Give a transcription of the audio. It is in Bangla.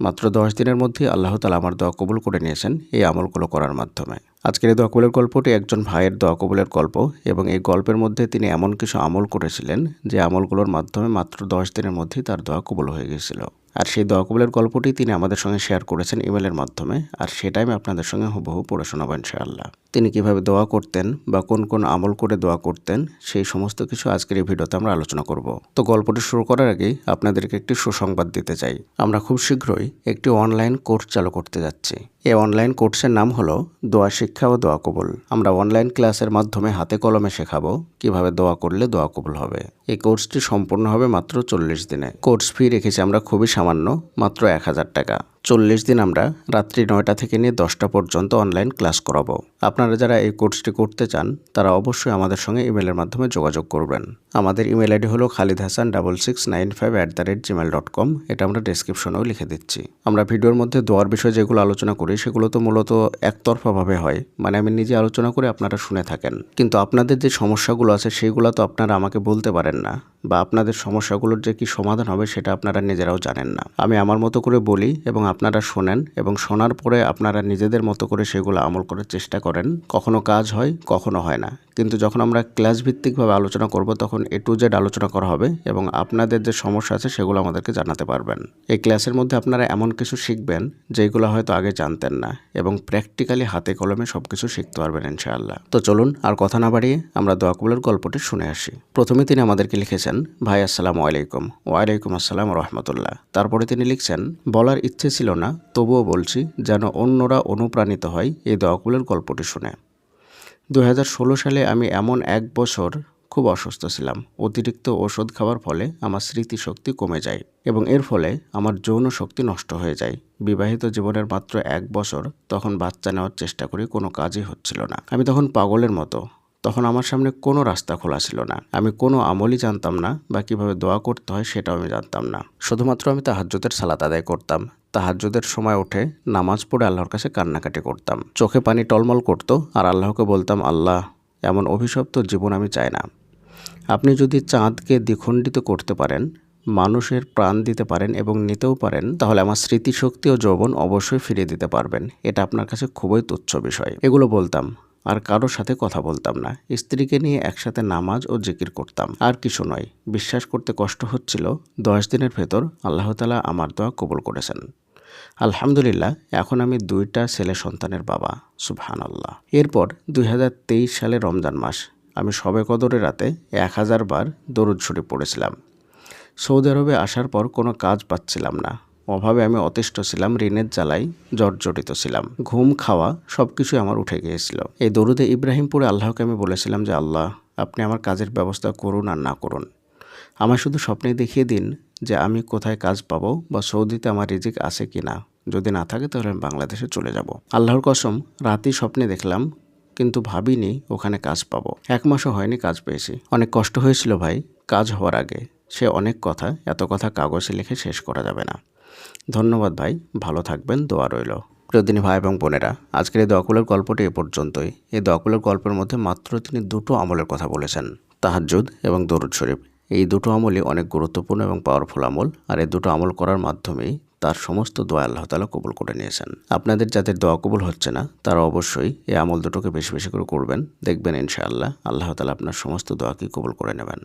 মাত্র দশ দিনের মধ্যে আল্লাহ তালা আমার দোয়া কবুল করে নিয়েছেন এই আমলগুলো করার মাধ্যমে। আজকের এই দোয়া কবুলের গল্পটি একজন ভাইয়ের দোয়া কবুলের গল্প এবং এই গল্পের মধ্যে তিনি এমন কিছু আমল করেছিলেন যে আমলগুলোর মাধ্যমে মাত্র দশ দিনের মধ্যেই তার দোয়া কবুল হয়ে গেছিল আর সেই দোয়া কবুলের গল্পটি তিনি আমাদের সঙ্গে শেয়ার করেছেন ইমেলের মাধ্যমে, আর সেটাই আমি আপনাদের সঙ্গে হুবহু পড়ে শোনাবো ইনশাআল্লাহ। তিনি কীভাবে দোয়া করতেন বা কোন কোন আমল করে দোয়া করতেন, সেই সমস্ত কিছু আজকের এই ভিডিওতে আমরা আলোচনা করব। তো গল্পটি শুরু করার আগেই আপনাদেরকে একটি সুসংবাদ দিতে চাই। আমরা খুব শীঘ্রই একটি অনলাইন কোর্স চালু করতে যাচ্ছি। এই অনলাইন কোর্সের নাম হলো দোয়া শিক্ষা ও দোয়া কবুল। আমরা অনলাইন ক্লাসের মাধ্যমে হাতে কলমে শেখাবো কীভাবে দোয়া করলে দোয়া কবুল হবে। এই কোর্সটি সম্পূর্ণ হবে মাত্র চল্লিশ দিনে। কোর্স ফি রেখেছি আমরা খুবই সামান্য, মাত্র এক হাজার টাকা। চল্লিশ দিন আমরা রাত্রি নয়টা থেকে নিয়ে দশটা পর্যন্ত অনলাইন ক্লাস করাবো। আপনারা যারা এই কোর্সটি করতে চান, তারা অবশ্যই আমাদের সঙ্গে ইমেলের মাধ্যমে যোগাযোগ করবেন। আমাদের ইমেল আইডি হলো Khalid Hasan double six nine five at the rate Gmail dot com এটা আমরা ডিসক্রিপশনেও লিখে দিচ্ছি। আমরা ভিডিওর মধ্যে দোয়ার বিষয়ে যেগুলো আলোচনা করি, সেগুলো তো মূলত একতরফাভাবে হয়। মানে আমি নিজে আলোচনা করে আপনারা শুনে থাকেন। কিন্তু আপনাদের যে সমস্যাগুলো আছে, সেগুলো তো আপনারা আমাকে বলতে পারেন না। বা আপনাদের সমস্যাগুলোর যে কি সমাধান হবে, সেটা আপনারা নিজেরাও জানেন না। আমি আমার মতো করে বলি এবং আপনারা শোনেন এবং শোনার পরে আপনারা নিজেদের মতো করে সেগুলো আমল করার চেষ্টা করেন। কখনো কাজ হয়, কখনো হয় না। কিন্তু যখন আমরা ক্লাস ভিত্তিকভাবে আলোচনা করব, তখন এ টু জেড আলোচনা করা হবে এবং আপনাদের যে সমস্যা আছে, সেগুলো আমাদেরকে জানাতে পারবেন। এই ক্লাসের মধ্যে আপনারা এমন কিছু শিখবেন, যেগুলো হয়তো আগে জানতেন না এবং প্র্যাকটিক্যালি হাতে কলমে সব কিছু শিখতে পারবেন ইনশাআল্লাহ। তো চলুন, আর কথা না বাড়িয়ে আমরা দোয়াকুলের গল্পটি শুনে আসি। প্রথমে তিনি আমাদেরকে লিখেছেন, ভাই, আসসালামু আলাইকুম। ওয়ালাইকুম আসসালাম রহমতুল্লাহ। তারপরে তিনি লিখছেন, বলার ইচ্ছে ছিল না, তবুও বলছি, যেন অন্যরা অনুপ্রাণিত হয় এই দোয়াকুলের গল্পটি শুনে। দু হাজার ষোলো সালে আমি এমন এক বছর খুব অসুস্থ ছিলাম। অতিরিক্ত ওষুধ খাওয়ার ফলে আমার স্মৃতিশক্তি কমে যায় এবং এর ফলে আমার যৌন শক্তি নষ্ট হয়ে যায়। বিবাহিত জীবনের মাত্র এক বছর তখন বাচ্চা নেওয়ার চেষ্টা করি, কোনো কাজই হচ্ছিল না। আমি তখন পাগলের মতো তখন আমার সামনে কোনো রাস্তা খোলা ছিল না। আমি কোনো আমলই জানতাম না বা কীভাবে দোয়া করতে হয় সেটাও আমি জানতাম না। শুধুমাত্র আমি তাহাজ্যদের সালাত আদায় করতাম। তাহাজ্যদের সময় উঠে নামাজ পড়ে আল্লাহর কাছে কান্নাকাটি করতাম। চোখে পানি টলমল করতো আর আল্লাহকে বলতাম, আল্লাহ, এমন অভিশপ্ত জীবন আমি চাই না। আপনি যদি চাঁদকে দ্বিখণ্ডিত করতে পারেন, মানুষের প্রাণ দিতে পারেন এবং নিতেও পারেন, তাহলে আমার স্মৃতিশক্তি ও যৌবন অবশ্যই ফিরিয়ে দিতে পারবেন। এটা আপনার কাছে খুবই তুচ্ছ বিষয়। এগুলো বলতাম। আর কারোর সাথে কথা বলতাম না। স্ত্রীকে নিয়ে একসাথে নামাজ ও জিকির করতাম। আর কিছু নয়, বিশ্বাস করতে কষ্ট হচ্ছিল। দশ দিনের ভেতর আল্লাহতালা আমার দোয়া কবুল করেছেন। আলহামদুলিল্লাহ, এখন আমি দুইটা ছেলে সন্তানের বাবা। সুবহান আল্লাহ এরপর দুই হাজার তেইশ সালে রমজান মাস, আমি সবে কদরের রাতে এক হাজার বার দরুদ শরীফ পড়েছিলাম। সৌদি আরবে আসার পর কোনো কাজ পাচ্ছিলাম না। অভাবে আমি অতিষ্ঠ ছিলাম, ঋণের জ্বালাই জর্জরিত ছিলাম। ঘুম, খাওয়া সব কিছুই আমার উঠে গিয়েছিল। এই দরুদে ইব্রাহিমপুরে আল্লাহকে আমি বলেছিলাম যে, আল্লাহ, আপনি আমার কাজের ব্যবস্থা করুন আর না করুন। আমার শুধু স্বপ্নে দেখিয়ে দিন যে আমি কোথায় কাজ পাবো বা সৌদিতে আমার রিজিক আছে কি না। যদি না থাকে তাহলে আমি বাংলাদেশে চলে যাব। আল্লাহর কসম, রাতেই স্বপ্নে দেখলাম, কিন্তু ভাবিনি ওখানে কাজ পাবো। এক মাসও হয়নি কাজ পেয়েছি। অনেক কষ্ট হয়েছিল ভাই, কাজ হওয়ার আগে। সে অনেক কথা, এত কথা কাগজে লিখে শেষ করা যাবে না। ধন্যবাদ ভাই, ভালো থাকবেন, দোয়া রইল। প্রিয়দিনী ভাই এবং বোনেরা, আজকের এই দোয়াকুলের গল্পটি এ পর্যন্তই। এই দোয়াকুলের গল্পের মধ্যে মাত্র তিনি দুটো আমলের কথা বলেছেন তাহাজুদ এবং দরুদ শরীফ। এই দুটো আমলই অনেক গুরুত্বপূর্ণ এবং পাওয়ারফুল আমল, আর এই দুটো আমল করার মাধ্যমেই তার সমস্ত দোয়া আল্লাহ তালা কবুল করে নিয়েছেন। আপনাদের যাদের দোয়া কবুল হচ্ছে না, তারা অবশ্যই এই আমল দুটোকে বেশি বেশি করে করবেন, দেখবেন ইনশাআল্লাহ, আল্লাহ তালা আপনার সমস্ত দোয়াকে কবুল করে নেবেন।